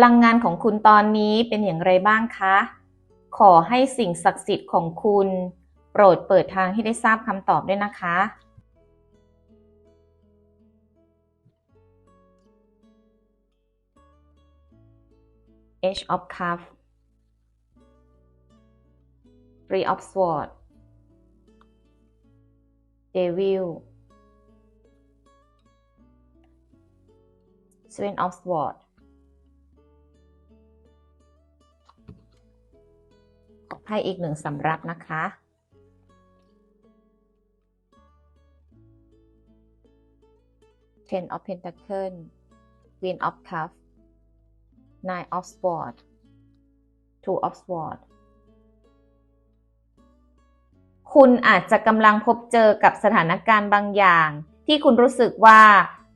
พลังงานของคุณตอนนี้เป็นอย่างไรบ้างคะ ขอให้สิ่งศักดิ์สิทธิ์ของคุณ โปรดเปิดทางให้ได้ทราบคำตอบด้วยนะคะ H of Cup Three of Sword Devil Seven of Sword ไพ่อีกหนึ่งสำรับนะคะ Ten of Pentacle Queen of Cup Nine of Sword Two of Sword คุณอาจจะกำลังพบเจอกับสถานการณ์บางอย่าง ที่คุณรู้สึกว่า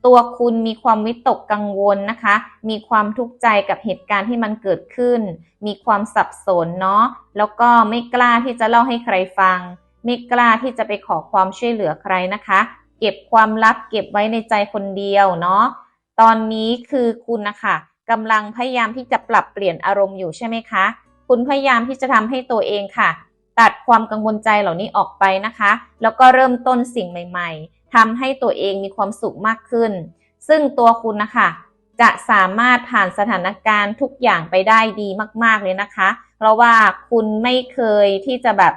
ตัวคุณมีความวิตกกังวลนะคะ มีความทุกข์ใจกับเหตุการณ์ที่มันเกิดขึ้น มีความสับสนเนาะ แล้วก็ไม่กล้าที่จะเล่าให้ใครฟัง ไม่กล้าที่จะไปขอความช่วยเหลือใครนะคะ เก็บความลับเก็บไว้ในใจคนเดียวเนาะ ตอนนี้คือคุณนะคะกำลังพยายามที่จะปรับเปลี่ยนอารมณ์อยู่ใช่ไหมคะ คุณพยายามที่จะทำให้ตัวเองค่ะ ตัดความกังวลใจเหล่านี้ออกไปนะคะ แล้วก็เริ่มต้นสิ่งใหม่ ๆทำให้ตัวเองมีความสุขมากขึ้น ซึ่งตัวคุณนะคะจะสามารถผ่านสถานการณ์ทุกอย่างไปได้ดีมาก ๆเลยนะคะ เพราะว่าคุณไม่เคยที่จะแบบ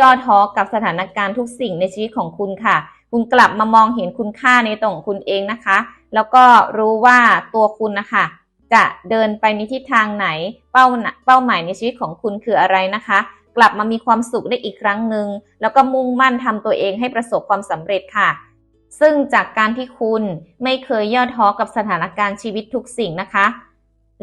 ย่อท้อกับสถานการณ์ทุกสิ่งในชีวิตของคุณค่ะ คุณกลับมามองเห็นคุณค่าในตัวของคุณเองนะคะ แล้วก็รู้ว่าตัวคุณนะคะจะเดินไปในทิศทางไหนเป้าเป้าหมายในชีวิตของคุณคืออะไรนะคะ กลับมามีความสุขได้อีกครั้งหนึ่งแล้วก็มุ่งมั่นทำตัวเองให้ประสบความสำเร็จค่ะ ซึ่งจากการที่คุณไม่เคยย่อท้อกับสถานการณ์ชีวิตทุกสิ่งนะคะ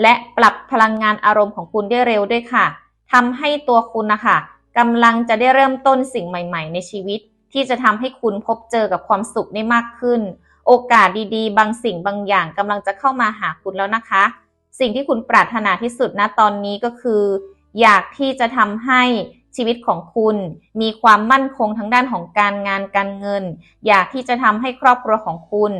และปรับพลังงานอารมณ์ของคุณได้เร็วด้วยค่ะทำให้ตัวคุณนะคะกำลังจะได้เริ่มต้นสิ่งใหม่ ๆ ในชีวิต ที่จะทำให้คุณพบเจอกับความสุขได้มากขึ้น โอกาสดีๆ บางสิ่งบางอย่างกำลังจะเข้ามาหาคุณแล้วนะคะ สิ่งที่คุณปรารถนาที่สุดณตอนนี้ก็คือ อยากที่จะทำให้ชีวิตของคุณ มีความมั่นคงทั้งด้านของการงานการเงิน อยากที่จะทำให้ครอบครัวของคุณ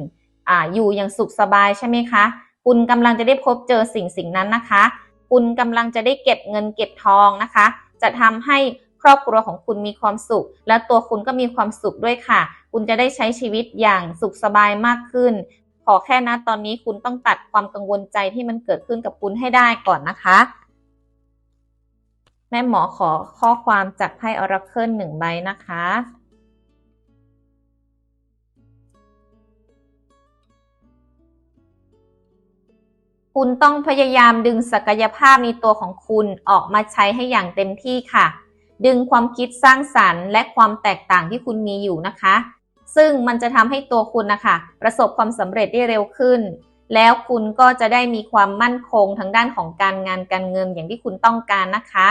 ออยู่อย่างสุขสบายใช่ไหมคะ คุณกำลังจะได้พบเจอสิ่งสิ่งนั้นนะคะ คุณกำลังจะได้เก็บเงินเก็บทองนะคะ จะทำให้ครอบครัวของคุณมีความสุข และตัวคุณก็มีความสุขด้วยค่ะ คุณจะได้ใช้ชีวิตอย่างสุขสบายมากขึ้น ขอแค่นะตอนนี้คุณต้องตัดความกังวลใจที่มันเกิดขึ้นกับคุณให้ได้ก่อนนะคะ แม่หมอขอข้อความจากไพ่ออราเคิลหนึ่งใบนะคะ คุณต้องพยายามดึงศักยภาพในตัวของคุณออกมาใช้ให้อย่างเต็มที่ค่ะ ดึงความคิดสร้างสรรค์ และความแตกต่างที่คุณมีอยู่นะคะ ซึ่งมันจะทำให้ตัวคุณนะคะประสบความสำเร็จได้เร็วขึ้นแล้วคุณก็จะได้มีความมั่นคงทางด้านของการงานการเงินอย่างที่คุณต้องการนะคะ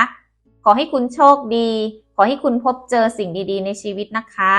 ขอให้คุณโชคดี ขอให้คุณพบเจอสิ่งดีๆ ในชีวิตนะคะ